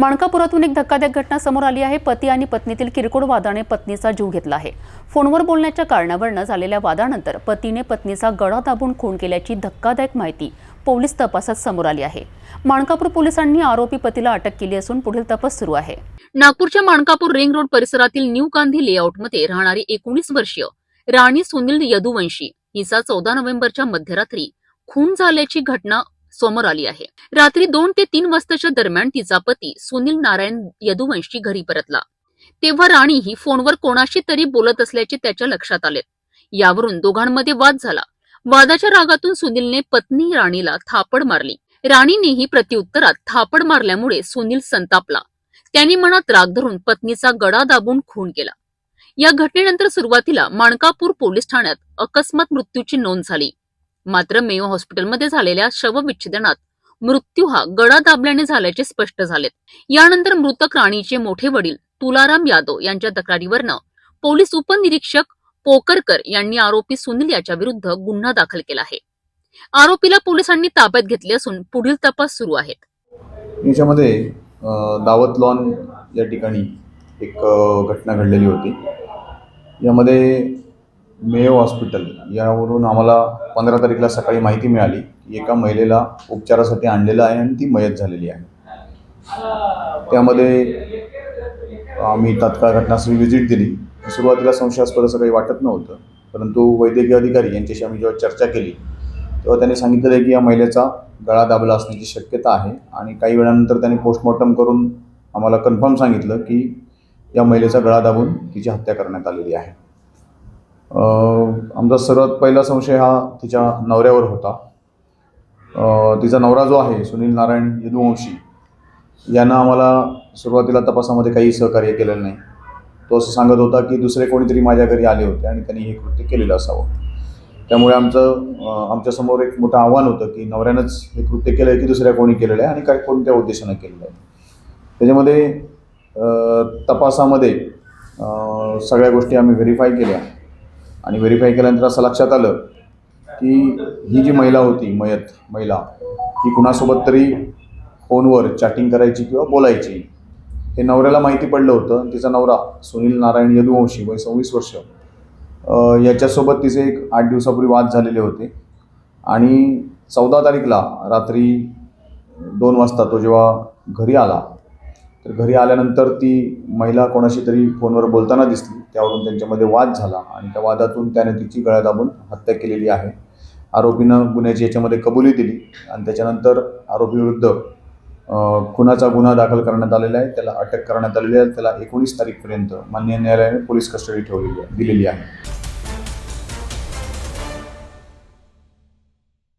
माणकापुरातून एक धक्कादायक घटना समोर आली आहे. पती आणि पत्नीतील किरकोळ वादाने पत्नीचा जीव घेतला आहे. फोनवर बोलण्याच्या कारणावरनं झालेल्या वादानंतर पतीने पत्नीचा गळा दाबून खून केल्याची धक्कादायक माहिती पोलीस तपासात समोर आली आहे. माणकापूर पोलिसांनी आरोपी पतीला अटक केली असून पुढील तपास सुरू आहे. नागपूरच्या माणकापूर रिंग रोड परिसरातील न्यू गांधी लेआउटमध्ये राहणारी एकोणीस वर्षीय राणी सुनील यदुवंशी हिचा चौदा नोव्हेंबरच्या मध्यरात्री खून झाल्याची घटना समोर आली आहे. रात्री दोन ते तीन वाजताच्या दरम्यान तिचा पती सुनील नारायण यदुवंशी घरी परतला. तेव्हा राणी ही फोनवर कोणाशी तरी बोलत असल्याचे त्याच्या लक्षात आले. यावरून दोघांमध्ये वाद झाला. वादाच्या रागातून सुनीलने पत्नी राणीला थापड मारली. राणीनेही प्रत्युत्तरात थापड मारल्यामुळे सुनील संतापला. त्यांनी मनात राग धरून पत्नीचा गडा दाबून खून केला. या घटनेनंतर सुरुवातीला माणकापूर पोलीस ठाण्यात अकस्मात मृत्यूची नोंद झाली. मात्र मेयो हॉस्पिटलमध्ये झालेल्या शवविच्छेदनात मृत्यू हा गळा दाबल्याने झाल्याचे स्पष्ट झालेत. यानंतर मृतक राणीचे मोठे वडील तुलाराम यादव यांच्या तक्रारीवरनं पोलीस उपनिरीक्षक पोकरकर यांनी आरोपी सुनील याच्या विरुद्ध गुन्हा दाखल केला आहे. आरोपीला पोलिसांनी ताब्यात घेतले असून पुढील तपास सुरू आहेत. याच्यामध्ये दावत लॉन या ठिकाणी एक घटना घडलेली होती. यामध्ये मेयो हॉस्पिटल. यावरून आम्हाला पंधरा तारीखला सकाळी माहिती मिळाली की एका महिलेला उपचारासाठी आणलेलं आहे आणि ती मयत झालेली आहे. त्यामध्ये आम्ही तात्काळ घटनास्थळी व्हिजिट दिली. सुरुवातीला संशयास्पद असं काही वाटत नव्हतं परंतु वैद्यकीय अधिकारी यांच्याशी आम्ही जेव्हा चर्चा केली तेव्हा त्यांनी सांगितलं आहे की या महिलेचा गळा दाबला असण्याची शक्यता आहे आणि काही वेळानंतर त्यांनी पोस्टमॉर्टम करून आम्हाला कन्फर्म सांगितलं की या महिलेचा गळा दाबून तिची हत्या करण्यात आलेली आहे. आमचा सर्वात पहिला संशय हा तिच्या नवऱ्यावर होता. तिचा नवरा जो आहे सुनील नारायण यदुवंशी यानं आम्हाला सुरुवातीला तपासामध्ये काही सहकार्य केलेलं नाही. तो असं सांगत होता की दुसरे कोणीतरी माझ्या घरी आले होते आणि त्यांनी हे कृत्य केलेलं असावं. त्यामुळे आमचं आमच्यासमोर एक मोठं आव्हान होतं की नवऱ्यानंच हे कृत्य केलं आहे की दुसऱ्या कोणी केलेलं आहे आणि काय कोणत्या उद्देशानं केलेलं आहे. त्याच्यामध्ये तपासामध्ये सगळ्या गोष्टी आम्ही व्हेरीफाय केल्या. आणि व्हेरीफाय केल्यानंतर असं लक्षात आलं की ही जी महिला होती मयत महिला ही कुणासोबत तरी फोनवर चॅटिंग करायची किंवा बोलायची. हे नवऱ्याला माहिती पडलं होतं. तिचा नवरा सुनील नारायण यदुवंशी वय सव्वीस वर्ष. याच्यासोबत तिचे एक आठ दिवसापूर्वी वाद झालेले होते. आणि चौदा तारीखला रात्री दोन वाजता तो जेव्हा घरी आला तर घरी आल्यानंतर ती महिला कोणाशी तरी फोनवर बोलताना दिसली. त्यावरून त्यांच्यामध्ये वाद झाला आणि त्या वादातून त्याने तिची गळ्या दाबून हत्या केलेली आहे. आरोपीनं गुन्ह्याची याच्यामध्ये कबुली दिली आणि त्याच्यानंतर आरोपीविरुद्ध खुनाचा गुन्हा दाखल करण्यात आलेला आहे. त्याला अटक करण्यात आलेली आहे. त्याला एकोणीस तारीखपर्यंत मान्य न्यायालयाने पोलीस कस्टडी ठेवलेली आहे दिलेली आहे.